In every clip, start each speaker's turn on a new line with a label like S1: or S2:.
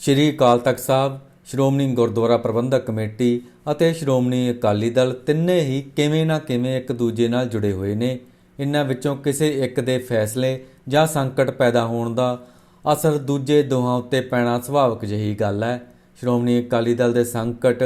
S1: ਸ਼੍ਰੀ Akal Takht Sahib, Shiromani Gurdwara Prabandhak committee ਅਤੇ ਸ਼੍ਰੋਮਣੀ ਅਕਾਲੀ ਦਲ ਤਿੰਨੇ ਹੀ ਕਿਵੇਂ ਨਾ ਕਿਵੇਂ ਇੱਕ ਦੂਜੇ ਨਾਲ ਜੁੜੇ ਹੋਏ ਨੇ। ਇਨ੍ਹਾਂ ਵਿੱਚੋਂ ਕਿਸੇ ਇੱਕ ਦੇ ਫੈਸਲੇ ਜਾਂ ਸੰਕਟ ਪੈਦਾ ਹੋਣ ਦਾ ਅਸਰ ਦੂਜੇ ਦੋਹਾਂ ਉੱਤੇ ਪੈਣਾ ਸੁਭਾਵਿਕ ਜਿਹੀ ਗੱਲ ਹੈ। ਸ਼੍ਰੋਮਣੀ ਅਕਾਲੀ ਦਲ ਦੇ ਸੰਕਟ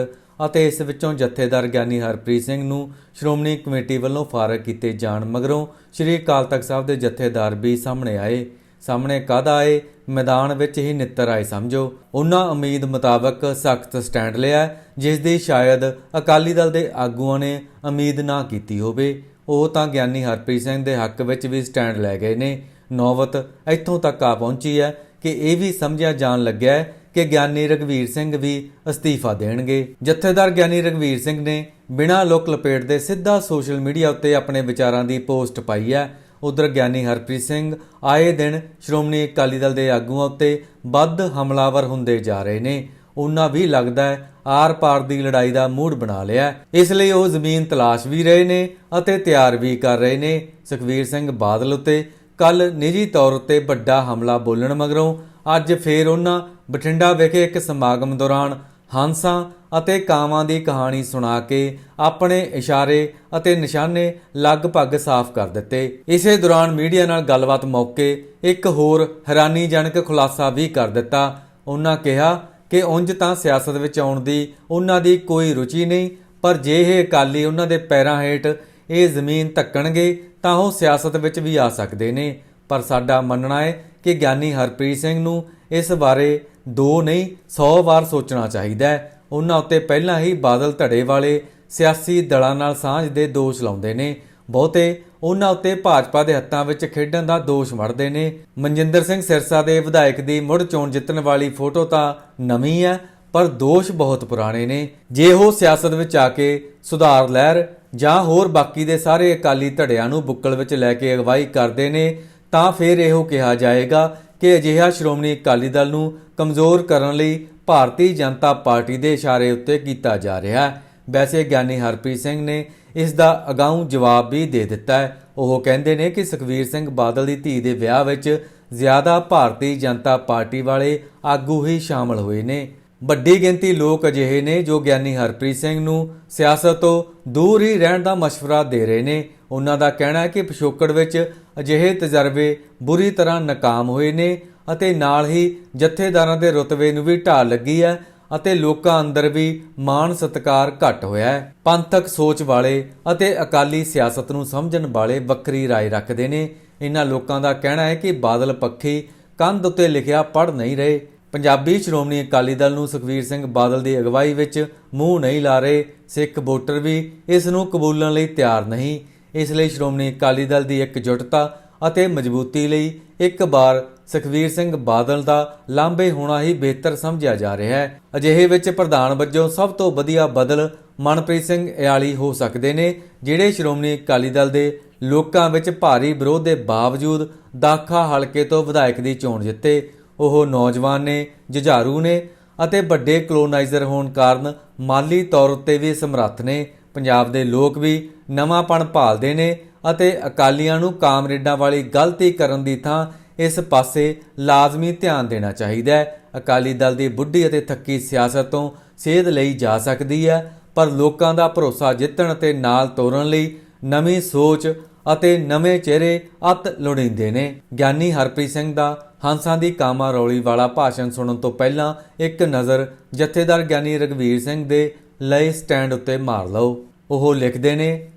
S1: ਅਤੇ ਇਸ ਵਿੱਚੋਂ ਜਥੇਦਾਰ ਗਿਆਨੀ ਹਰਪ੍ਰੀਤ ਸਿੰਘ ਨੂੰ ਸ਼੍ਰੋਮਣੀ ਕਮੇਟੀ ਵੱਲੋਂ ਫਾਰਗ ਕੀਤੇ ਜਾਣ ਮਗਰੋਂ ਸ਼੍ਰੀ ਅਕਾਲ ਤਖਤ ਸਾਹਿਬ ਦੇ ਜਥੇਦਾਰ ਵੀ ਸਾਹਮਣੇ ਆਏ। ਸਾਹਮਣੇ ਕਾਹਦਾ ਆਏ? ਮੈਦਾਨ ਵਿੱਚ ਹੀ ਨਿੱਤਰ ਆਏ ਸਮਝੋ। ਉਹਨਾਂ ਉਮੀਦ ਮੁਤਾਬਕ ਸਖਤ ਸਟੈਂਡ ਲਿਆ ਜਿਸ ਦੀ ਸ਼ਾਇਦ ਅਕਾਲੀ ਦਲ ਦੇ ਆਗੂਆਂ ਨੇ ਉਮੀਦ ਨਾ ਕੀਤੀ ਹੋਵੇ। ਉਹ ਤਾਂ ਗਿਆਨੀ ਹਰਪ੍ਰੀਤ ਸਿੰਘ ਦੇ ਹੱਕ ਵਿੱਚ ਵੀ ਸਟੈਂਡ ਲੈ ਗਏ ਨੇ। ਨੌਬਤ ਇੱਥੋਂ ਤੱਕ ਆ ਪਹੁੰਚੀ ਹੈ ਕਿ ਇਹ ਵੀ ਸਮਝਿਆ ਜਾਣ ਲੱਗਿਆ ਹੈ ਕਿ ਗਿਆਨੀ ਰਗਵੀਰ ਸਿੰਘ ਵੀ ਅਸਤੀਫਾ ਦੇਣਗੇ। ਜਥੇਦਾਰ ਗਿਆਨੀ ਰਗਵੀਰ ਸਿੰਘ ਨੇ ਬਿਨਾਂ ਲੋਕ ਲਪੇਟ ਦੇ ਸਿੱਧਾ ਸੋਸ਼ਲ ਮੀਡੀਆ ਉੱਤੇ ਆਪਣੇ ਵਿਚਾਰਾਂ ਦੀ ਪੋਸਟ ਪਾਈ ਹੈ। ਉਧਰ ਗਿਆਨੀ ਹਰਪ੍ਰੀਤ ਸਿੰਘ ਆਏ ਦਿਨ ਸ਼੍ਰੋਮਣੀ ਅਕਾਲੀ ਦਲ ਦੇ ਆਗੂਆਂ ਉੱਤੇ ਵੱਧ ਹਮਲਾਵਰ ਹੁੰਦੇ ਜਾ ਰਹੇ ਨੇ। ਉਹਨਾਂ ਵੀ ਲੱਗਦਾ ਹੈ ਆਰ-ਪਾਰ ਦੀ ਲੜਾਈ ਦਾ ਮੂਡ ਬਣਾ ਲਿਆ ਇਸ ਲਈ ਉਹ ਜ਼ਮੀਨ ਤਲਾਸ਼ ਵੀ ਰਹੇ ਨੇ ਅਤੇ ਤਿਆਰ ਵੀ ਕਰ ਰਹੇ ਨੇ। ਸੁਖਵੀਰ ਸਿੰਘ ਬਾਦਲ ਉੱਤੇ ਕੱਲ ਨਿੱਜੀ ਤੌਰ ਉੱਤੇ ਵੱਡਾ ਹਮਲਾ ਬੋਲਣ ਮਗਰੋਂ ਅੱਜ ਫੇਰ ਉਹਨਾਂ ਬਠਿੰਡਾ ਵਿਖੇ ਇੱਕ ਸਮਾਗਮ ਦੌਰਾਨ ਹੰਸਾਂ ਅਤੇ ਕਾਵਾਂ ਦੀ ਕਹਾਣੀ ਸੁਣਾ ਕੇ ਆਪਣੇ ਇਸ਼ਾਰੇ ਅਤੇ ਨਿਸ਼ਾਨੇ ਲਗਭਗ ਸਾਫ਼ ਕਰ ਦਿੱਤੇ। ਇਸੇ ਦੌਰਾਨ ਮੀਡੀਆ ਨਾਲ ਗੱਲਬਾਤ ਮੌਕੇ ਇੱਕ ਹੋਰ ਹੈਰਾਨੀਜਨਕ ਖੁਲਾਸਾ ਵੀ ਕਰ ਦਿੱਤਾ। ਉਹਨਾਂ ਕਿਹਾ ਕਿ ਉਂਝ ਤਾਂ ਸਿਆਸਤ ਵਿੱਚ ਆਉਣ ਦੀ ਉਹਨਾਂ ਦੀ ਕੋਈ ਰੁਚੀ ਨਹੀਂ, ਪਰ ਜੇ ਇਹ ਅਕਾਲੀ ਉਹਨਾਂ ਦੇ ਪੈਰਾਂ ਹੇਠ ਇਹ ਜ਼ਮੀਨ ਧੱਕਣਗੇ, ਤਾਂ ਉਹ ਸਿਆਸਤ ਵਿੱਚ ਵੀ ਆ ਸਕਦੇ ਨੇ। ਪਰ ਸਾਡਾ ਮੰਨਣਾ ਹੈ ਕਿ ਗਿਆਨੀ ਹਰਪ੍ਰੀਤ ਸਿੰਘ ਨੂੰ ਇਸ ਬਾਰੇ ਦੋ ਨਹੀਂ 100 ਵਾਰ ਸੋਚਣਾ ਚਾਹੀਦਾ ਹੈ। ਉਹਨਾਂ ਉੱਤੇ ਪਹਿਲਾਂ ਹੀ ਬਾਦਲ ਧੜੇ ਵਾਲੇ ਸਿਆਸੀ ਦਲਾਂ ਨਾਲ ਸਾਂਝ ਦੇ ਦੋਸ਼ ਲਾਉਂਦੇ ਨੇ। ਬਹੁਤੇ ਉਹਨਾਂ ਉੱਤੇ ਭਾਜਪਾ ਦੇ ਹੱਥਾਂ ਵਿੱਚ ਖੇਡਣ ਦਾ ਦੋਸ਼ ਮੜਦੇ ਨੇ। ਮਨਜਿੰਦਰ ਸਿੰਘ ਸਿਰਸਾ ਦੇ ਵਿਧਾਇਕ ਦੀ ਮੁੜ ਚੋਣ ਜਿੱਤਣ ਵਾਲੀ ਫੋਟੋ ਤਾਂ ਨਵੀਂ ਹੈ, ਪਰ ਦੋਸ਼ ਬਹੁਤ ਪੁਰਾਣੇ ਨੇ। ਜੇ ਉਹ ਸਿਆਸਤ ਵਿੱਚ ਆ ਕੇ ਸੁਧਾਰ ਲਹਿਰ ਜਾਂ ਹੋਰ ਬਾਕੀ ਦੇ ਸਾਰੇ ਅਕਾਲੀ ਧੜਿਆਂ ਨੂੰ ਬੁੱਕਲ ਵਿੱਚ ਲੈ ਕੇ ਅਗਵਾਈ ਕਰਦੇ ਨੇ, ਤਾਂ ਫਿਰ ਇਹੋ ਕਿਹਾ ਜਾਏਗਾ ਕਿ ਅਜਿਹਾ ਸ਼੍ਰੋਮਣੀ ਅਕਾਲੀ ਦਲ ਨੂੰ ਕਮਜ਼ੋਰ ਕਰਨ ਲਈ ਭਾਰਤੀ ਜਨਤਾ ਪਾਰਟੀ ਦੇ ਇਸ਼ਾਰੇ ਉੱਤੇ ਕੀਤਾ ਜਾ ਰਿਹਾ ਹੈ। ਵੈਸੇ ਗਿਆਨੀ ਹਰਪ੍ਰੀਤ ਸਿੰਘ ਨੇ ਇਸ ਦਾ ਅਗਾਊਂ ਜਵਾਬ ਵੀ ਦੇ ਦਿੱਤਾ ਹੈ। ਉਹ ਕਹਿੰਦੇ ਨੇ ਕਿ ਸੁਖਵੀਰ ਸਿੰਘ ਬਾਦਲ ਦੀ ਧੀ ਦੇ ਵਿਆਹ ਵਿੱਚ ਜ਼ਿਆਦਾ ਭਾਰਤੀ ਜਨਤਾ ਪਾਰਟੀ ਵਾਲੇ ਆਗੂ ਹੀ ਸ਼ਾਮਲ ਹੋਏ ਨੇ। ਵੱਡੀ ਗਿਣਤੀ ਲੋਕ ਅਜਿਹੇ ਨੇ ਜੋ ਗਿਆਨੀ ਹਰਪ੍ਰੀਤ ਸਿੰਘ ਨੂੰ ਸਿਆਸਤ ਤੋਂ ਦੂਰ ਹੀ ਰਹਿਣ ਦਾ مشورہ ਦੇ ਰਹੇ ਨੇ ਉਹਨਾਂ ਦਾ ਕਹਿਣਾ ਹੈ ਕਿ ਪਿਛੋਕੜ ਵਿੱਚ ਅਜਿਹੇ ਤਜਰਬੇ ਬੁਰੀ ਤਰ੍ਹਾਂ ਨਾਕਾਮ ਹੋਏ ਨੇ ਅਤੇ ਨਾਲ ਹੀ ਜਥੇਦਾਰਾਂ ਦੇ ਰੁਤਬੇ ਨੂੰ ਵੀ ਢਾਲ ਲੱਗੀ ਹੈ ਅਤੇ ਲੋਕਾਂ ਅੰਦਰ ਵੀ ਮਾਣ ਸਤਕਾਰ ਘਟ ਹੋਇਆ ਹੈ ਪੰਥਕ ਸੋਚ ਵਾਲੇ ਅਤੇ ਅਕਾਲੀ ਸਿਆਸਤ ਨੂੰ ਸਮਝਣ ਵਾਲੇ ਵੱਖਰੀ رائے ਰੱਖਦੇ ਨੇ ਇਹਨਾਂ ਲੋਕਾਂ ਦਾ ਕਹਿਣਾ ਹੈ ਕਿ ਬਾਦਲ ਪੱਖੀ ਕੰਧ ਉੱਤੇ ਲਿਖਿਆ ਪੜ ਨਹੀਂ ਰਹੇ ਪੰਜਾਬੀ ਸ਼੍ਰੋਮਣੀ ਅਕਾਲੀ ਦਲ ਨੂੰ ਸੁਖਵੀਰ ਸਿੰਘ ਬਾਦਲ ਦੀ ਅਗਵਾਈ ਵਿੱਚ ਮੂੰਹ ਨਹੀਂ ਲਾ ਰਹੇ ਸਿੱਖ ਵੋਟਰ ਵੀ ਇਸ ਨੂੰ ਕਬੂਲਣ ਲਈ ਤਿਆਰ ਨਹੀਂ। ਇਸ ਲਈ ਸ਼੍ਰੋਮਣੀ ਅਕਾਲੀ ਦਲ ਦੀ ਇਕਜੁੱਟਤਾ ਅਤੇ ਮਜ਼ਬੂਤੀ ਲਈ ਇੱਕ ਵਾਰ ਸੁਖਵੀਰ ਸਿੰਘ ਬਾਦਲ ਦਾ ਲਾਂਬੇ ਹੋਣਾ ਹੀ ਬਿਹਤਰ ਸਮਝਿਆ ਜਾ ਰਿਹਾ ਹੈ। ਅਜਿਹੇ ਵਿੱਚ ਪ੍ਰਧਾਨ ਵਜੋਂ ਸਭ ਤੋਂ ਵਧੀਆ ਬਦਲ ਮਨਪ੍ਰੀਤ ਸਿੰਘ ਇਆਲੀ ਹੋ ਸਕਦੇ ਨੇ, ਜਿਹੜੇ ਸ਼੍ਰੋਮਣੀ ਅਕਾਲੀ ਦਲ ਦੇ ਲੋਕਾਂ ਵਿੱਚ ਭਾਰੀ ਵਿਰੋਧ ਦੇ ਬਾਵਜੂਦ ਦਾਖਾ ਹਲਕੇ ਤੋਂ ਵਿਧਾਇਕ ਦੀ ਚੋਣ ਜਿੱਤੇ। ਉਹ ਨੌਜਵਾਨ ਨੇ, ਜੁਝਾਰੂ ਨੇ ਅਤੇ ਵੱਡੇ ਕਲੋਨਾਈਜ਼ਰ ਹੋਣ ਕਾਰਨ ਮਾਲੀ ਤੌਰ ਉੱਤੇ ਵੀ ਸਮਰੱਥ ਨੇ। ਪੰਜਾਬ ਦੇ ਲੋਕ ਵੀ ਨਵਾਂਪਣ ਭਾਲਦੇ ਨੇ ਅਤੇ ਅਕਾਲੀਆਂ ਨੂੰ ਕਾਮਰੇਡਾਂ ਵਾਲੀ ਗਲਤੀ ਕਰਨ ਦੀ ਥਾਂ ਇਸ ਪਾਸੇ ਲਾਜ਼ਮੀ ਧਿਆਨ ਦੇਣਾ ਚਾਹੀਦਾ ਹੈ। ਅਕਾਲੀ ਦਲ ਦੀ ਬੁੱਢੀ ਅਤੇ ਥੱਕੀ ਸਿਆਸਤ ਤੋਂ ਸੇਧ ਲਈ ਜਾ ਸਕਦੀ ਹੈ, ਪਰ ਲੋਕਾਂ ਦਾ ਭਰੋਸਾ ਜਿੱਤਣ ਅਤੇ ਨਾਲ ਤੋਰਨ ਲਈ ਨਵੀਂ ਸੋਚ ਅਤੇ ਨਵੇਂ ਚਿਹਰੇ ਅਤ ਲੋੜੀਂਦੇ ਨੇ। ਗਿਆਨੀ ਹਰਪ੍ਰੀਤ ਸਿੰਘ ਦਾ ਹੰਸਾਂ ਦੀ ਕਾਮਾ ਰੌਲੀ ਵਾਲਾ ਭਾਸ਼ਣ ਸੁਣਨ ਤੋਂ ਪਹਿਲਾਂ ਇੱਕ ਨਜ਼ਰ ਜਥੇਦਾਰ ਗਿਆਨੀ ਰਗਵੀਰ ਸਿੰਘ ਦੇ ਲਏ ਸਟੈਂਡ ਉੱਤੇ ਮਾਰ ਲਓ। ਉਹ ਲਿਖਦੇ ਨੇ,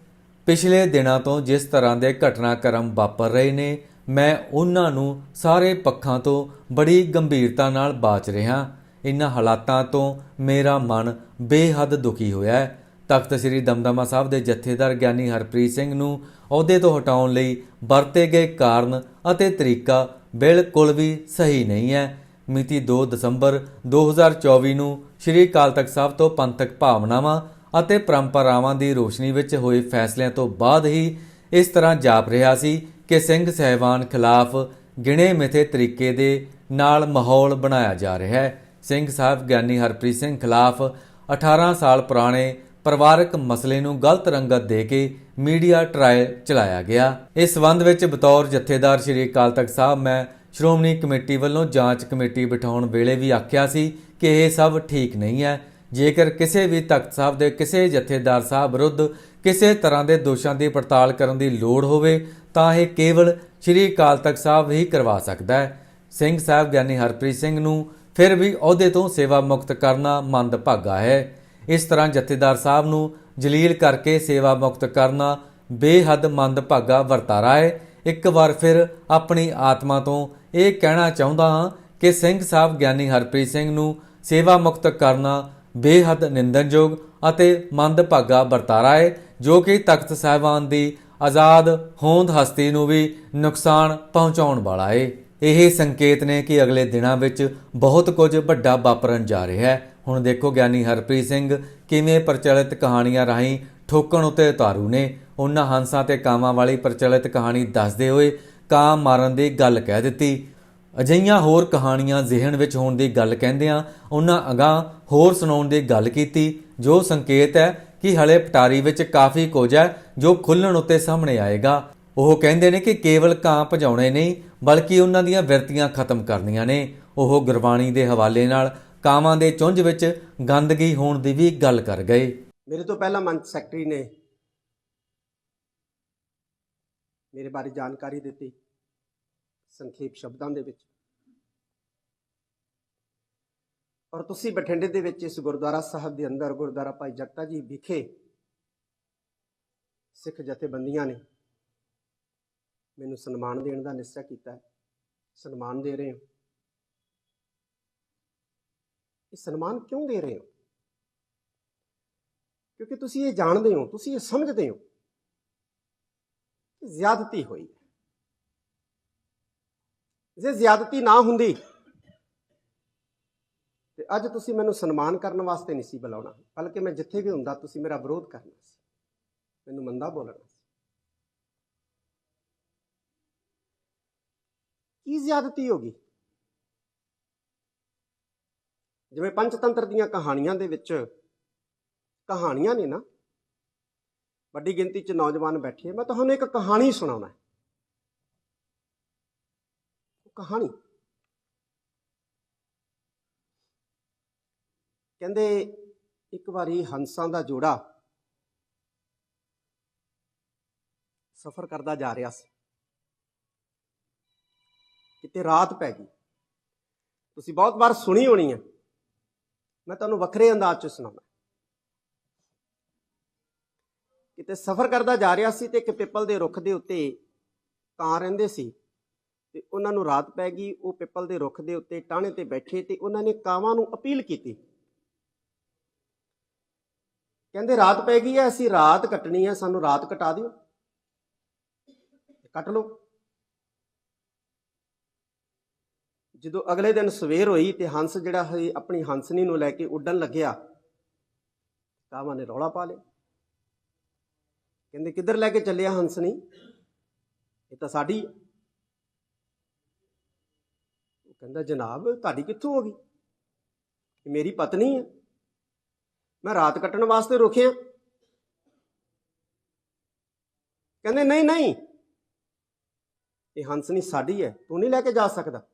S1: ਪਿਛਲੇ ਦਿਨਾਂ ਤੋਂ ਜਿਸ ਤਰ੍ਹਾਂ ਦੇ ਘਟਨਾਕ੍ਰਮ ਵਾਪਰ ਰਹੇ ਨੇ, ਮੈਂ ਉਹਨਾਂ ਨੂੰ ਸਾਰੇ ਪੱਖਾਂ ਤੋਂ ਬੜੀ ਗੰਭੀਰਤਾ ਨਾਲ ਬਾਚ ਰਿਹਾ। ਇਨ੍ਹਾਂ ਹਾਲਾਤਾਂ ਤੋਂ ਮੇਰਾ ਮਨ ਬੇਹੱਦ ਦੁਖੀ ਹੋਇਆ ਹੈ। ਤਖਤ ਸ੍ਰੀ ਦਮਦਮਾ ਸਾਹਿਬ ਦੇ ਜਥੇਦਾਰ ਗਿਆਨੀ ਹਰਪ੍ਰੀਤ ਸਿੰਘ ਨੂੰ ਅਹੁਦੇ ਤੋਂ ਹਟਾਉਣ ਲਈ ਵਰਤੇ ਗਏ ਕਾਰਨ ਅਤੇ ਤਰੀਕਾ ਬਿਲਕੁਲ ਵੀ ਸਹੀ ਨਹੀਂ ਹੈ। ਮਿਤੀ 2 ਦਸੰਬਰ 2024 ਨੂੰ ਸ੍ਰੀ ਅਕਾਲ ਤਖਤ ਸਾਹਿਬ ਤੋਂ ਪੰਥਕ ਭਾਵਨਾਵਾਂ ਅਤੇ ਪਰੰਪਰਾਵਾਂ ਦੀ ਰੋਸ਼ਨੀ ਵਿੱਚ ਹੋਏ ਫੈਸਲਿਆਂ ਤੋਂ ਬਾਅਦ ਹੀ ਇਸ ਤਰ੍ਹਾਂ ਜਾਪ ਰਿਹਾ ਸੀ ਕਿ ਸਿੰਘ ਸਹਿਬਾਨ ਖਿਲਾਫ ਗਿਣੇ ਮਿਥੇ ਤਰੀਕੇ ਦੇ ਨਾਲ ਮਾਹੌਲ ਬਣਾਇਆ ਜਾ ਰਿਹਾ ਹੈ। ਸਿੰਘ ਸਾਹਿਬ ਗਿਆਨੀ ਹਰਪ੍ਰੀਤ ਸਿੰਘ ਖਿਲਾਫ 18 ਸਾਲ ਪੁਰਾਣੇ ਪਰਿਵਾਰਕ ਮਸਲੇ ਨੂੰ ਗਲਤ ਰੰਗਤ ਦੇ ਕੇ ਮੀਡੀਆ ਟਰਾਇਲ ਚਲਾਇਆ ਗਿਆ। ਇਸ ਸੰਬੰਧ ਵਿੱਚ ਬਤੌਰ ਜਥੇਦਾਰ ਸ਼੍ਰੀ ਅਕਾਲ ਤਖਤ ਸਾਹਿਬ, ਮੈਂ ਸ਼੍ਰੋਮਣੀ ਕਮੇਟੀ ਵੱਲੋਂ ਜਾਂਚ ਕਮੇਟੀ ਬਿਠਾਉਣ ਵੇਲੇ ਵੀ ਆਖਿਆ ਸੀ ਕਿ ਇਹ ਸਭ ਠੀਕ ਨਹੀਂ ਹੈ। ਜੇਕਰ ਕਿਸੇ ਵੀ ਤਖਤ ਸਾਹਿਬ ਦੇ ਕਿਸੇ ਜਥੇਦਾਰ ਸਾਹਿਬ ਵਿਰੁੱਧ ਕਿਸੇ ਤਰ੍ਹਾਂ ਦੇ ਦੋਸ਼ਾਂ ਦੀ ਪੜਤਾਲ ਕਰਨ ਦੀ ਲੋੜ ਹੋਵੇ, ਤਾਂ ਇਹ ਕੇਵਲ ਸ੍ਰੀ ਅਕਾਲ ਤਖਤ ਸਾਹਿਬ ਹੀ ਕਰਵਾ ਸਕਦਾ ਹੈ। ਸਿੰਘ ਸਾਹਿਬ ਗਿਆਨੀ ਹਰਪ੍ਰੀਤ ਸਿੰਘ ਨੂੰ ਫਿਰ ਵੀ ਅਹੁਦੇ ਤੋਂ ਸੇਵਾ ਮੁਕਤ ਕਰਨਾ ਮੰਦਭਾਗਾ ਹੈ। ਇਸ ਤਰ੍ਹਾਂ ਜਥੇਦਾਰ ਸਾਹਿਬ ਨੂੰ ਜਲੀਲ ਕਰਕੇ ਸੇਵਾ ਮੁਕਤ ਕਰਨਾ ਬੇਹੱਦ ਮੰਦਭਾਗਾ ਵਰਤਾਰਾ ਹੈ। ਇੱਕ ਵਾਰ ਫਿਰ ਆਪਣੀ ਆਤਮਾ ਤੋਂ ਇਹ ਕਹਿਣਾ ਚਾਹੁੰਦਾ ਹਾਂ ਕਿ ਸਿੰਘ ਸਾਹਿਬ ਗਿਆਨੀ ਹਰਪ੍ਰੀਤ ਸਿੰਘ ਨੂੰ ਸੇਵਾ ਮੁਕਤ ਕਰਨਾ ਬੇਹੱਦ ਨਿੰਦਨਯੋਗ ਅਤੇ ਮੰਦਭਾਗਾ ਵਰਤਾਰਾ ਹੈ, ਜੋ ਕਿ ਤਖਤ ਸਾਹਿਬਾਨ ਦੀ ਆਜ਼ਾਦ ਹੋਂਦ ਹਸਤੀ ਨੂੰ ਵੀ ਨੁਕਸਾਨ ਪਹੁੰਚਾਉਣ ਵਾਲਾ ਹੈ। ਇਹ ਸੰਕੇਤ ਨੇ ਕਿ ਅਗਲੇ ਦਿਨਾਂ ਵਿੱਚ ਬਹੁਤ ਕੁਝ ਵੱਡਾ ਵਾਪਰਨ ਜਾ ਰਿਹਾ ਹੈ। ਹੁਣ ਦੇਖੋ ਗਿਆਨੀ ਹਰਪ੍ਰੀਤ ਸਿੰਘ ਕਿਵੇਂ ਪ੍ਰਚਲਿਤ ਕਹਾਣੀਆਂ ਰਾਹੀਂ ਠੋਕਣ ਉਤੇ ਉਤਾਰੂ ਨੇ। ਉਹਨਾਂ ਹੰਸਾਂ ਤੇ ਕਾਵਾਂ ਵਾਲੀ ਪ੍ਰਚਲਿਤ ਕਹਾਣੀ ਦੱਸਦੇ ਹੋਏ ਕਾਂ ਮਾਰਨ ਦੀ ਗੱਲ ਕਹਿ ਦਿੱਤੀ। ਅਜਈਆਂ ਹੋਰ ਕਹਾਣੀਆਂ ਜ਼ਿਹਨ ਵਿੱਚ ਹੋਣ ਦੀ ਗੱਲ ਕਹਿੰਦਿਆਂ ਉਹਨਾਂ ਅਗਾਹ ਹੋਰ ਸੁਣਾਉਣ ਦੀ ਗੱਲ ਕੀਤੀ, ਜੋ ਸੰਕੇਤ ਹੈ ਕਿ ਹਲੇ ਪਟਾਰੀ ਵਿੱਚ ਕਾਫੀ ਕੁਝ ਹੈ ਜੋ ਖੁੱਲਣ ਉੱਤੇ ਸਾਹਮਣੇ ਆਏਗਾ। ਉਹ ਕਹਿੰਦੇ ਨੇ ਕਿ ਕੇਵਲ ਕਾਂ ਭਜਾਉਣੇ ਨਹੀਂ, ਬਲਕਿ ਉਹਨਾਂ ਦੀਆਂ ਵਿਰਤੀਆਂ ਖਤਮ ਕਰਨੀਆਂ ਨੇ। ਉਹ ਗੁਰਬਾਣੀ ਦੇ ਹਵਾਲੇ ਨਾਲ ਕਾਵਾਂ ਦੇ ਚੁੰਝ ਵਿੱਚ ਗੰਦਗੀ ਹੋਣ ਦੀ ਵੀ ਗੱਲ ਕਰ ਗਏ।
S2: ਮੇਰੇ ਤੋਂ ਪਹਿਲਾਂ ਮੰਚ ਸੈਕਟਰੀ ਨੇ ਮੇਰੇ ਬਾਰੇ ਜਾਣਕਾਰੀ ਦਿੱਤੀ ਸੰਖੇਪ ਸ਼ਬਦਾਂ ਦੇ ਵਿੱਚ। ਔਰ ਤੁਸੀਂ ਬਠਿੰਡੇ ਦੇ ਵਿੱਚ ਇਸ ਗੁਰਦੁਆਰਾ ਸਾਹਿਬ ਦੇ ਅੰਦਰ ਗੁਰਦੁਆਰਾ ਭਾਈ ਜਗਤਾ ਜੀ ਵਿਖੇ ਸਿੱਖ ਜਥੇਬੰਦੀਆਂ ਨੇ ਮੈਨੂੰ ਸਨਮਾਨ ਦੇਣ ਦਾ ਨਿਸ਼ਚਾ ਕੀਤਾ ਹੈ। ਸਨਮਾਨ ਦੇ ਰਹੇ ਹੋ। ਇਹ ਸਨਮਾਨ ਕਿਉਂ ਦੇ ਰਹੇ ਹੋ? ਕਿਉਂਕਿ ਤੁਸੀਂ ਇਹ ਜਾਣਦੇ ਹੋ, ਤੁਸੀਂ ਇਹ ਸਮਝਦੇ ਹੋ ਕਿ ਜ਼ਿਆਦਤੀ ਹੋਈ ਹੈ। ਜੇ ਜ਼ਿਆਦਤੀ ਨਾ ਹੁੰਦੀ, ਤੇ ਅੱਜ ਤੁਸੀਂ ਮੈਨੂੰ ਸਨਮਾਨ ਕਰਨ ਵਾਸਤੇ ਨਹੀਂ ਸੀ ਬੁਲਾਉਣਾ। ਬਲਕਿ ਮੈਂ ਜਿੱਥੇ ਵੀ ਹੁੰਦਾ, ਤੁਸੀਂ ਮੇਰਾ ਵਿਰੋਧ ਕਰਨਾ ਸੀ। ਮੈਨੂੰ ਮੰਦਾ ਬੋਲਣਾ ਸੀ। ਕੀ ਜ਼ਿਆਦਤੀ ਹੋ ਜਿਵੇਂ ਪੰਚਤੰਤਰ ਦੀਆਂ ਕਹਾਣੀਆਂ ਦੇ ਵਿੱਚ ਕਹਾਣੀਆਂ ਨੇ ਨਾ, ਵੱਡੀ ਗਿਣਤੀ 'ਚ ਨੌਜਵਾਨ ਬੈਠੇ ਮੈਂ ਤੁਹਾਨੂੰ ਇੱਕ ਕਹਾਣੀ ਸੁਣਾਉਣਾ ਹੈ। ਕਹਾਣੀ ਕਹਿੰਦੇ ਇੱਕ ਵਾਰੀ ਹੰਸਾਂ ਦਾ ਜੋੜਾ ਸਫ਼ਰ ਕਰਦਾ ਜਾ ਰਿਹਾ ਸੀ। ਕਿਤੇ ਰਾਤ ਪੈ ਗਈ। ਤੁਸੀਂ ਬਹੁਤ ਵਾਰ ਸੁਣੀ ਹੋਣੀ ਹੈ। ਮੈਂ ਤੁਹਾਨੂੰ ਵੱਖਰੇ ਅੰਦਾਜ਼ 'ਚ ਸੁਣਾਉਣਾ ਕਿਤੇ ਸਫ਼ਰ ਕਰਦਾ ਜਾ ਰਿਹਾ ਸੀ ਤੇ ਇੱਕ ਪਿੱਪਲ ਦੇ ਰੁੱਖ ਦੇ ਉੱਤੇ ਕਾਂ ਰਹਿੰਦੇ ਸੀ ਤੇ ਉਹਨਾਂ ਨੂੰ ਰਾਤ ਪੈ ਗਈ, ਉਹ ਪਿੱਪਲ ਦੇ ਰੁੱਖ ਦੇ ਉੱਤੇ ਟਾਹਣੇ ਤੇ ਬੈਠੇ ਤੇ ਉਹਨਾਂ ਨੇ ਕਾਵਾਂ ਨੂੰ ਅਪੀਲ ਕੀਤੀ। ਕਹਿੰਦੇ, ਰਾਤ ਪੈ ਗਈ ਹੈ ਅਸੀਂ ਰਾਤ ਕੱਟਣੀ ਹੈ ਸਾਨੂੰ ਰਾਤ ਕਟਾ ਦਿਓ। ਕੱਟ ਲਓ। ਜਦੋਂ ਅਗਲੇ ਦਿਨ ਸਵੇਰ ਹੋਈ ਤੇ ਹੰਸ ਜਿਹੜਾ ਹੈ ਆਪਣੀ ਹੰਸਨੀ ਨੂੰ ਲੈ ਕੇ ਉੱਡਣ ਲੱਗਿਆ ਕਾਵਾਂ ਨੇ ਰੌਲਾ ਪਾ ਲਿਆ? ਕਹਿੰਦੇ, ਕਿੱਧਰ ਲੈ ਕੇ ਚੱਲਿਆ ਹੰਸਨੀ? ਇਹ ਤਾਂ ਸਾਡੀ ਉਹ ਕਹਿੰਦਾ, ਜਨਾਬ, ਤੁਹਾਡੀ ਕਿੱਥੋਂ ਹੋ ਗਈ? ਇਹ ਮੇਰੀ ਪਤਨੀ ਹੈ ਮੈਂ ਰਾਤ ਕੱਟਣ ਵਾਸਤੇ ਰੁਕਿਆ। ਕਹਿੰਦੇ, ਨਹੀਂ ਨਹੀਂ, ਇਹ ਹੰਸਨੀ ਸਾਡੀ ਹੈ, ਤੂੰ ਨਹੀਂ ਲੈ ਕੇ ਜਾ ਸਕਦਾ।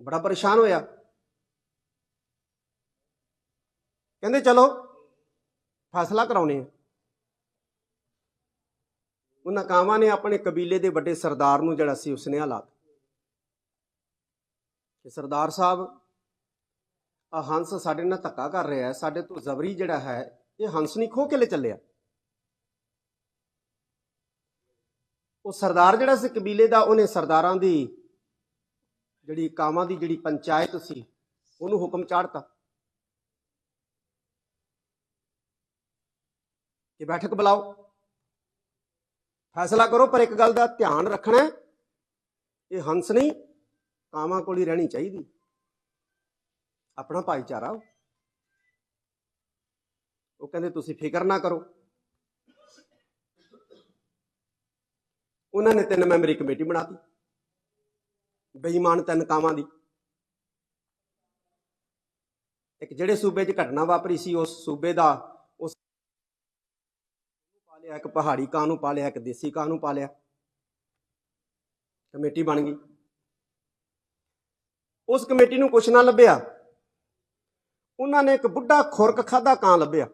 S2: ਉਹ ਬੜਾ ਪਰੇਸ਼ਾਨ ਹੋਇਆ। ਕਹਿੰਦੇ, ਚਲੋ, ਫੈਸਲਾ ਕਰਾਉਨੇ ਆ ਉਹਨਾਂ ਕਾਵਾਂ ਨੇ ਆਪਣੇ ਕਬੀਲੇ ਦੇ ਵੱਡੇ ਸਰਦਾਰ ਨੂੰ ਜਿਹੜਾ ਸੀ, ਉਸਨੇ ਹਾਲਾਤ ਕਿ ਸਰਦਾਰ ਸਾਹਿਬ ਆ ਹੰਸ ਸਾਡੇ ਨਾਲ ਧੱਕਾ ਕਰ ਰਿਹਾ ਹੈ, ਸਾਡੇ ਤੋਂ ਜ਼ਬਰੀ ਜਿਹੜਾ ਹੈ, ਇਹ ਹੰਸ ਨਹੀਂ ਖੋ ਕੇ ਲੈ ਚੱਲਿਆ। ਉਹ ਸਰਦਾਰ ਜਿਹੜਾ ਸੀ ਕਬੀਲੇ ਦਾ, ਉਹਨੇ ਸਰਦਾਰਾਂ ਦੀ ਜਿਹੜੀ ਕਾਵਾਂ ਦੀ ਜਿਹੜੀ ਪੰਚਾਇਤ ਸੀ, ਉਹਨੂੰ ਹੁਕਮ ਚਾੜਤਾ। ਕਿ ਬੈਠਕ ਬੁਲਾਓ। ਫੈਸਲਾ ਕਰੋ, ਪਰ ਇੱਕ ਗੱਲ ਦਾ ਧਿਆਨ ਰੱਖਣਾ ਇਹ ਹੰਸ ਨਹੀਂ, ਕਾਵਾਂ ਕੋਲ ਹੀ ਰਹਿਣੀ ਚਾਹੀਦੀ। ਆਪਣਾ ਭਾਈਚਾਰਾ ਉਹ। ਉਹ ਕਹਿੰਦੇ, ਤੁਸੀਂ ਫਿਕਰ ਨਾ ਕਰੋ। ਉਹਨਾਂ ਨੇ ਤਿੰਨ ਮੈਂਬਰੀ ਕਮੇਟੀ ਬਣਾਤੀ। ਬੇਈਮਾਨ ਤਿੰਨ ਕਾਵਾਂ ਦੀ। ਇੱਕ ਜਿਹੜੇ ਸੂਬੇ 'ਚ ਘਟਨਾ ਵਾਪਰੀ ਸੀ, ਉਸ ਸੂਬੇ ਦਾ ਉਸ ਪਾ ਲਿਆ ਇੱਕ ਪਹਾੜੀ ਕਾਂ ਨੂੰ ਪਾ ਲਿਆ ਇੱਕ ਦੇਸੀ ਕਾਂ ਨੂੰ ਪਾ ਲਿਆ ਕਮੇਟੀ ਬਣ ਗਈ। ਉਸ ਕਮੇਟੀ ਨੂੰ ਕੁਛ ਨਾ ਲੱਭਿਆ। ਉਹਨਾਂ ਨੇ ਇੱਕ ਬੁੱਢਾ ਖੁਰਕ ਖਾਦਾ ਕਾਂ ਲੱਭਿਆ,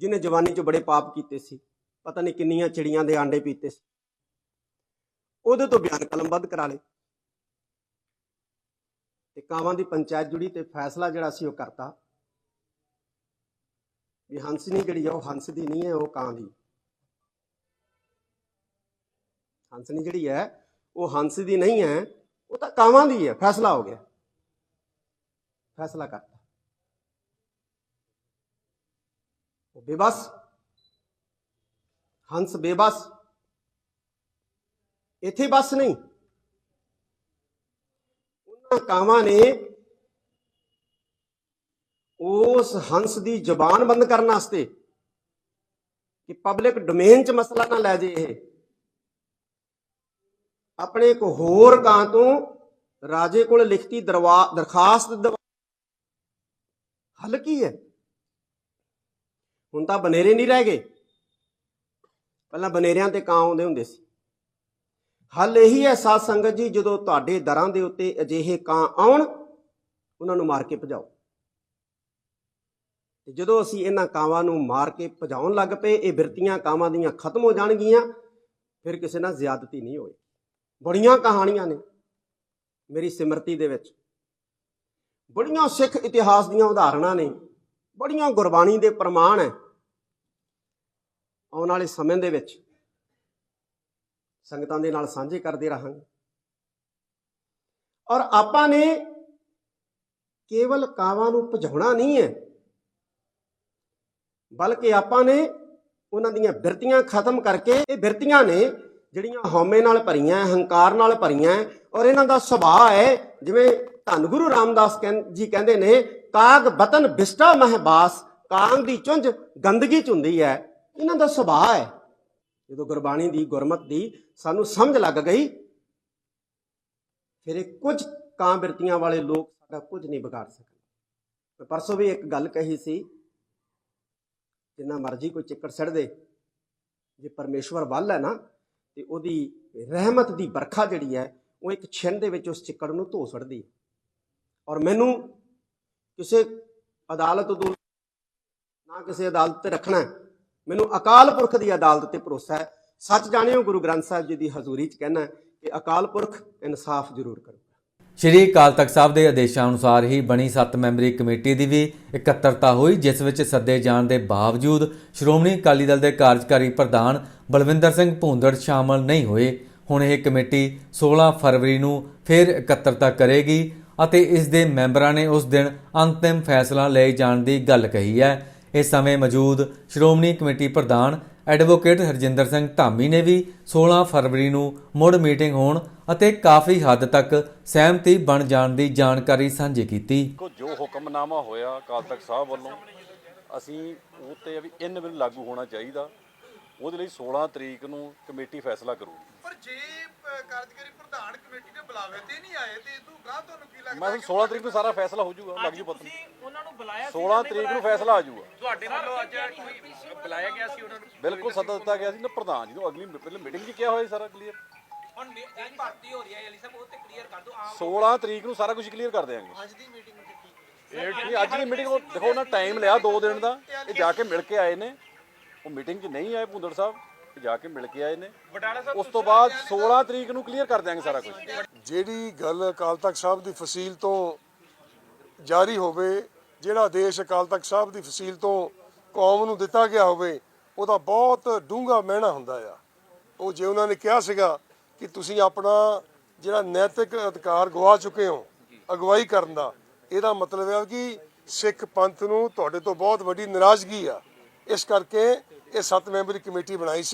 S2: ਜਿਹਨੇ ਜਵਾਨੀ 'ਚ ਬੜੇ ਪਾਪ ਕੀਤੇ ਸੀ। ਪਤਾ ਨਹੀਂ ਕਿੰਨੀਆਂ ਚਿੜੀਆਂ ਦੇ ਆਂਡੇ ਪੀਤੇ ਸੀ। ਉਹਦੇ ਤੋਂ ਬਿਆਨ ਕਲਮਬੱਧ ਕਰਾ ਲਏ। ਤੇ ਕਾਵਾਂ ਦੀ ਪੰਚਾਇਤ ਜੁੜੀ ਤੇ ਫੈਸਲਾ ਜਿਹੜਾ ਸੀ ਉਹ ਕਰਤਾ। ਵੀ ਹੰਸਨੀ ਜਿਹੜੀ ਆ, ਉਹ ਹੰਸ ਦੀ ਨਹੀਂ ਹੈ, ਉਹ ਕਾਂ ਦੀ। ਹੰਸਨੀ ਜਿਹੜੀ ਹੈ, ਉਹ ਹੰਸ ਦੀ ਨਹੀਂ ਹੈ, ਉਹ ਤਾਂ ਕਾਵਾਂ ਦੀ ਹੈ, ਫੈਸਲਾ ਹੋ ਗਿਆ। ਫੈਸਲਾ ਕਰਤਾ। ਉਹ ਬੇਬਸ, ਹੰਸ ਬੇਬਸ। ਇੱਥੇ ਬਸ ਨਹੀਂ। ਉਹਨਾਂ ਕਾਵਾਂ ਨੇ ਉਸ ਹੰਸ ਦੀ ਜ਼ੁਬਾਨ ਬੰਦ ਕਰਨ ਵਾਸਤੇ ਕਿ ਪਬਲਿਕ ਡੋਮੇਨ 'ਚ ਮਸਲਾ ਨਾ ਲੈ ਜੇ ਇਹ। ਆਪਣੇ ਇੱਕ ਹੋਰ ਕਾਂ ਤੋਂ ਰਾਜੇ ਕੋਲ ਲਿਖਤੀ ਦਰਵਾ, ਦਰਖਾਸਤ ਹੱਲ ਕੀ ਹੈ? ਹੁਣ ਤਾਂ ਬਨੇਰੇ ਨਹੀਂ ਰਹਿ ਗਏ। ਪਹਿਲਾਂ ਬਨੇਰਿਆਂ ਤੇ ਕਾਂ ਆਉਂਦੇ ਹੁੰਦੇ ਸੀ। ਹੱਲ ਇਹੀ ਹੈ ਸਾਧ ਸੰਗਤ ਜੀ, ਜਦੋਂ ਤੁਹਾਡੇ ਦਰਾਂ ਦੇ ਉੱਤੇ ਅਜਿਹੇ ਕਾਂ ਆਉਣ, ਉਹਨਾਂ ਨੂੰ ਮਾਰ ਕੇ ਭਜਾਓ। ਤੇ ਜਦੋਂ ਅਸੀਂ ਇਹਨਾਂ ਕਾਵਾਂ ਨੂੰ ਮਾਰ ਕੇ ਭਜਾਉਣ ਲੱਗ ਪਏ, ਇਹ ਬਿਰਤੀਆਂ ਕਾਵਾਂ ਦੀਆਂ ਖਤਮ ਹੋ ਜਾਣਗੀਆਂ, ਫਿਰ ਕਿਸੇ ਨਾਲ ਜ਼ਿਆਦਤੀ ਨਹੀਂ ਹੋਏ ਬੜੀਆਂ ਕਹਾਣੀਆਂ ਨੇ ਮੇਰੀ ਸਿਮਰਤੀ ਦੇ ਵਿੱਚ। ਬੜੀਆਂ ਸਿੱਖ ਇਤਿਹਾਸ ਦੀਆਂ ਉਦਾਹਰਣਾਂ ਨੇ, ਬੜੀਆਂ ਗੁਰਬਾਣੀ ਦੇ ਪ੍ਰਮਾਣ ਹੈ। ਆਉਣ ਵਾਲੇ ਸਮੇਂ ਦੇ ਵਿੱਚ ਸੰਗਤਾਂ ਦੇ ਨਾਲ ਸਾਂਝੇ ਕਰਦੇ ਰਹਾਂਗੇ। ਔਰ ਆਪਾਂ ਨੇ ਕੇਵਲ ਕਾਵਾਂ ਨੂੰ ਭਜਾਉਣਾ ਨਹੀਂ ਹੈ, ਬਲਕਿ ਆਪਾਂ ਨੇ ਉਹਨਾਂ ਦੀਆਂ ਬਿਰਤੀਆਂ ਖਤਮ ਕਰਕੇ ਇਹ ਬਿਰਤੀਆਂ ਨੇ ਜਿਹੜੀਆਂ ਹਉਮੈ ਨਾਲ ਭਰੀਆਂ, ਹੰਕਾਰ ਨਾਲ ਭਰੀਆਂ ਔਰ ਇਹਨਾਂ ਦਾ ਸੁਭਾਅ ਹੈ, ਜਿਵੇਂ ਧੰਨ ਗੁਰੂ ਰਾਮਦਾਸ ਕਹਿੰ- ਜੀ ਕਹਿੰਦੇ ਨੇ, ਕਾਗ ਬਤਨ ਬਿਸਟਾ ਮਹਿਬਾਸ ਕਾਂਗ ਦੀ ਚੁੰਝ ਗੰਦਗੀ ਚ ਹੁੰਦੀ ਹੈ। ਇਹਨਾਂ ਦਾ ਸੁਭਾਅ ਹੈ। ਜਦੋਂ ਗੁਰਬਾਣੀ ਦੀ ਗੁਰਮਤ ਦੀ ਸਾਨੂੰ ਸਮਝ ਲੱਗ ਗਈ, ਫਿਰ ਇਹ ਕੁਝ ਕਾਂ ਬਿਰਤੀਆਂ ਵਾਲੇ ਲੋਕ ਸਾਡਾ ਕੁਝ ਨਹੀਂ ਵਿਗਾੜ ਸਕਦੇ ਮੈਂ ਪਰਸੋਂ ਵੀ ਇੱਕ ਗੱਲ ਕਹੀ ਸੀ, ਜਿੰਨਾ ਮਰਜ਼ੀ ਕੋਈ ਚਿੱਕੜ ਸੜ ਦੇ, ਜੇ ਪਰਮੇਸ਼ਵਰ ਵੱਲ ਹੈ ਨਾ, ਤੇ ਉਹਦੀ ਰਹਿਮਤ ਦੀ ਵਰਖਾ ਜਿਹੜੀ ਹੈ, ਉਹ ਇੱਕ ਛਿੰਨ ਦੇ ਵਿੱਚ ਉਸ ਚਿੱਕੜ ਨੂੰ ਧੋ ਛੱਡਦੀ ਹੈ। ਔਰ ਮੈਨੂੰ ਕਿਸੇ ਅਦਾਲਤ ਤੋਂ ਨਾ ਕਿਸੇ ਅਦਾਲਤ ਤੇ ਰੱਖਣਾ ਮੈਨੂੰ ਅਕਾਲ ਪੁਰਖ ਦੀ ਅਦਾਲਤ ਤੇ ਭਰੋਸਾ ਹੈ। ਸੱਚ ਜਾਣਿਓ, ਗੁਰੂ ਗ੍ਰੰਥ ਸਾਹਿਬ ਜੀ ਦੀ ਹਜ਼ੂਰੀ 'ਚ ਕਹਿਣਾ ਕਿ ਅਕਾਲ ਪੁਰਖ ਇਨਸਾਫ ਜ਼ਰੂਰ ਕਰੂਗਾ।
S1: ਸ਼੍ਰੀ ਅਕਾਲ ਤਖਤ ਸਾਹਿਬ ਦੇ ਆਦੇਸ਼ਾਂ ਅਨੁਸਾਰ ਹੀ ਬਣੀ 7 ਮੈਂਬਰੀ ਕਮੇਟੀ ਦੀ ਵੀ ਇਕੱਤਰਤਾ ਹੋਈ, ਜਿਸ ਵਿੱਚ ਸੱਦੇ ਜਾਣ ਦੇ ਬਾਵਜੂਦ ਸ਼੍ਰੋਮਣੀ ਅਕਾਲੀ ਦਲ ਦੇ ਕਾਰਜਕਾਰੀ ਪ੍ਰਧਾਨ ਬਲਵਿੰਦਰ ਸਿੰਘ ਭੂੰਦੜ ਸ਼ਾਮਲ ਨਹੀਂ ਹੋਏ। ਹੁਣ ਇਹ ਕਮੇਟੀ 16 ਫਰਵਰੀ ਨੂੰ ਫਿਰ ਇਕੱਤਰਤਾ ਕਰੇਗੀ ਅਤੇ ਇਸ ਦੇ ਮੈਂਬਰਾਂ ਨੇ ਉਸ ਦਿਨ ਅੰਤਿਮ ਫੈਸਲਾ ਲਏ ਜਾਣ ਦੀ ਗੱਲ ਕਹੀ ਹੈ। ਇਸ ਸਮੇਂ ਮੌਜੂਦ ਸ਼੍ਰੋਮਣੀ ਕਮੇਟੀ ਪ੍ਰਧਾਨ ਐਡਵੋਕੇਟ ਹਰਜਿੰਦਰ ਸਿੰਘ ਧਾਮੀ ਨੇ ਵੀ 16 ਫਰਵਰੀ ਨੂੰ ਮੁੜ ਮੀਟਿੰਗ ਹੋਣ ਅਤੇ ਕਾਫੀ ਹੱਦ ਤੱਕ ਸਹਿਮਤੀ ਬਣ ਜਾਣ ਦੀ ਜਾਣਕਾਰੀ ਸਾਂਝੀ ਕੀਤੀ।
S3: ਜੋ ਹੁਕਮਨਾਮਾ ਹੋਇਆ ਅਕਾਲ ਤਖਤ ਸਾਹਿਬ ਵੱਲੋਂ, ਅਸੀਂ ਉਹ ਤੇ ਵੀ ਇਨ ਲਾਗੂ ਹੋਣਾ ਚਾਹੀਦਾ। ਉਹਦੇ ਲਈ 16 ਤਰੀਕ ਨੂੰ ਕਮੇਟੀ ਫੈਸਲਾ ਕਰੂਗੀ।
S4: ਪਰ ਜੇ ਅ, ਕਾਰਜਕਾਰੀ ਪ੍ਰਧਾਨ ਕਮੇਟੀ ਦੇ ਬੁਲਾਵੇ ਤੇ ਨਹੀਂ ਆਏ ਤੇ ਇਦੋਂ ਗਾਹ ਤੁਹਾਨੂੰ ਕੀ ਲੱਗਦਾ
S3: ਮੈਂ ਕਿਹਾ 16 ਤਰੀਕ ਨੂੰ ਸਾਰਾ ਫੈਸਲਾ ਹੋ ਜਾਊਗਾ ਲੱਗ ਜੂ ਪਤਾ।
S5: ਤੁਸੀਂ ਉਹਨਾਂ ਨੂੰ ਬੁਲਾਇਆ ਸੀ
S3: 16 ਤਰੀਕ ਨੂੰ ਫੈਸਲਾ ਆ ਜਾਊਗਾ।
S5: ਤੁਹਾਡੇ ਵੱਲੋਂ ਅੱਜ ਕੋਈ ਬੁਲਾਇਆ ਗਿਆ ਸੀ ਉਹਨਾਂ ਨੂੰ
S3: ਬਿਲਕੁਲ ਸੱਦਾ ਦਿੱਤਾ ਗਿਆ ਸੀ ਨਾ ਪ੍ਰਧਾਨ ਜੀ ਨੂੰ ਅਗਲੀ ਪਹਿਲੇ ਮੀਟਿੰਗ 'ਚ ਕਿਹਾ ਹੋਇਆ ਸੀ ਸਾਰਾ ਕਲੀਅਰ
S5: ਹੁਣ ਮੀ- ਜਿਹੜੀ ਭਰਤੀ ਹੋ ਰਹੀ ਹੈ ਅਲੀ ਸਾਹਿਬ ਉਹ ਤੇ ਕਲੀਅਰ ਕਰ ਦਿਓ ਆਮ
S3: 16 ਤਰੀਕ ਨੂੰ ਸਾਰਾ ਕੁਝ ਕਲੀਅਰ ਕਰ ਦਿਆਂਗੇ।
S4: ਅੱਜ ਦੀ ਮੀਟਿੰਗ ਵਿੱਚ ਕੀ
S3: ਨਹੀਂ ਅੱਜ ਦੀ ਮੀਟਿੰਗ ਦੇਖੋ ਉਹਨਾਂ ਟਾਈਮ ਲਿਆ 2 ਦਿਨ ਦਾ ਇਹ ਜਾ ਕੇ ਮਿਲ ਕੇ ਆਏ ਨੇ। ਉਹ ਮੀਟਿੰਗ 'ਚ ਨਹੀਂ ਆਏ ਭੁੰਦੜ ਸਾਹਿਬ ਜਾ ਕੇ ਮਿਲ ਕੇ ਆਏ ਨੇ। ਉਸ ਤੋਂ ਬਾਅਦ 16 ਤਰੀਕ ਨੂੰ ਕਲੀਅਰ ਕਰ ਦਿਆਂਗੇ ਸਾਰਾ ਕੁਝ
S6: ਜਿਹੜੀ ਗੱਲ ਅਕਾਲ ਤਖਤ ਸਾਹਿਬ ਦੀ ਫਸੀਲ ਤੋਂ ਜਾਰੀ ਹੋਵੇ ਜਿਹੜਾ ਆਦੇਸ਼ ਅਕਾਲ ਤਖਤ ਸਾਹਿਬ ਦੀ ਫਸੀਲ ਤੋਂ ਕੌਮ ਨੂੰ ਦਿੱਤਾ ਗਿਆ ਹੋਵੇ ਉਹਦਾ ਬਹੁਤ ਡੂੰਘਾ ਮਹਿਣਾ ਹੁੰਦਾ ਆ। ਉਹ ਜੇ ਉਹਨਾਂ ਨੇ ਕਿਹਾ ਸੀਗਾ ਕਿ ਤੁਸੀਂ ਆਪਣਾ ਜਿਹੜਾ ਨੈਤਿਕ ਅਧਿਕਾਰ ਗਵਾ ਚੁੱਕੇ ਹੋ ਅਗਵਾਈ ਕਰਨ ਦਾ ਇਹਦਾ ਮਤਲਬ ਹੈ ਕਿ ਸਿੱਖ ਪੰਥ ਨੂੰ ਤੁਹਾਡੇ ਤੋਂ ਬਹੁਤ ਵੱਡੀ ਨਾਰਾਜ਼ਗੀ ਆ। ਇਸ ਕਰਕੇ ਇਹ ਸੱਤ ਮੈਂਬਰੀ ਕਮੇਟੀ ਬਣਾਈ ਸੀ।